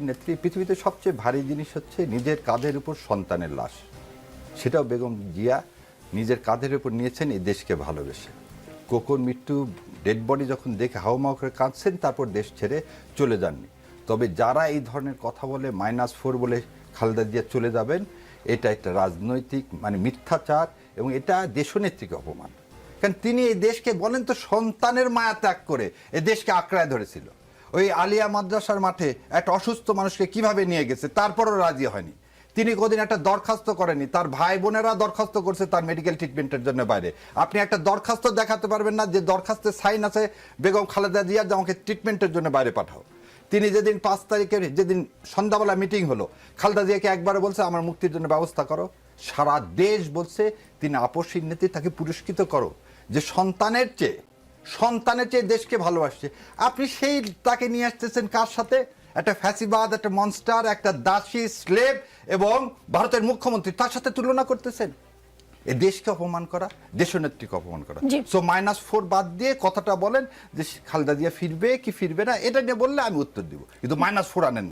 নেত্রী, পৃথিবীতে সবচেয়ে ভারী জিনিস হচ্ছে নিজের কাঁধের উপর সন্তানের লাশ। সেটাও বেগম জিয়া নিজের কাঁধের উপর নিয়েছেন এই দেশকে ভালোবেসে। কোকোর মৃত্যু, ডেড বডি যখন দেখে হাওমাও করে কাঁদছেন, তারপর দেশ ছেড়ে চলে যাননি। তবে যারা এই ধরনের কথা বলে মাইনাস ফোর বলে খালেদা জিয়া চলে যাবেন, এটা একটা রাজনৈতিক মানে মিথ্যাচার এবং এটা দেশনেত্রীকে অপমান। কারণ তিনি এই দেশকে বলেন তো, সন্তানের মায়া ত্যাগ করে এ দেশকে আঁকড়ায় ধরেছিল। ওই আলিয়া মাদ্রাসার মাঠে একটা অসুস্থ মানুষকে কীভাবে নিয়ে গেছে? তারপরও রাজি হয়নি। তিনি কোদিন একটা দরখাস্ত করেনি তার ভাই বোনেরা দরখাস্ত করছে তার মেডিকেল ট্রিটমেন্টের জন্য বাইরে। আপনি একটা দরখাস্ত দেখাতে পারবেন না যে দরখাস্তের সাইন আছে, বেগম খালেদা জিয়া, যে আমাকে ট্রিটমেন্টের জন্য বাইরে পাঠাও। তিনি যেদিন পাঁচ তারিখের, যেদিন সন্ধ্যাবেলা মিটিং হলো, খালেদা জিয়াকে একবারে বলছে, আমার মুক্তির জন্য ব্যবস্থা করো। সারা দেশ বলছে, তিনি আপসীর নীতি তাকে পুরস্কৃত করো। যে সন্তানের চেয়ে সন্তানের চেয়ে দেশকে ভালোবাসছে। আপনি সেই তাকে নিয়ে আসতেছেন কার সাথে? একটা ফ্যাসিবাদ একটা মনস্টার একটা দাসী স্লেভ এবং ভারতের মুখ্যমন্ত্রী। তার সাথে তুলনা করতেছেন? এ দেশকে অপমান করা দেশনেত্রীকে অপমান করা। সো মাইনাস ফোর বাদ দিয়ে কথাটা বলেন যে খালেদা জিয়া ফিরবে কি ফিরবে না এটা নিয়ে বললে আমি উত্তর দিব। কিন্তু মাইনাস ফোর আনেন।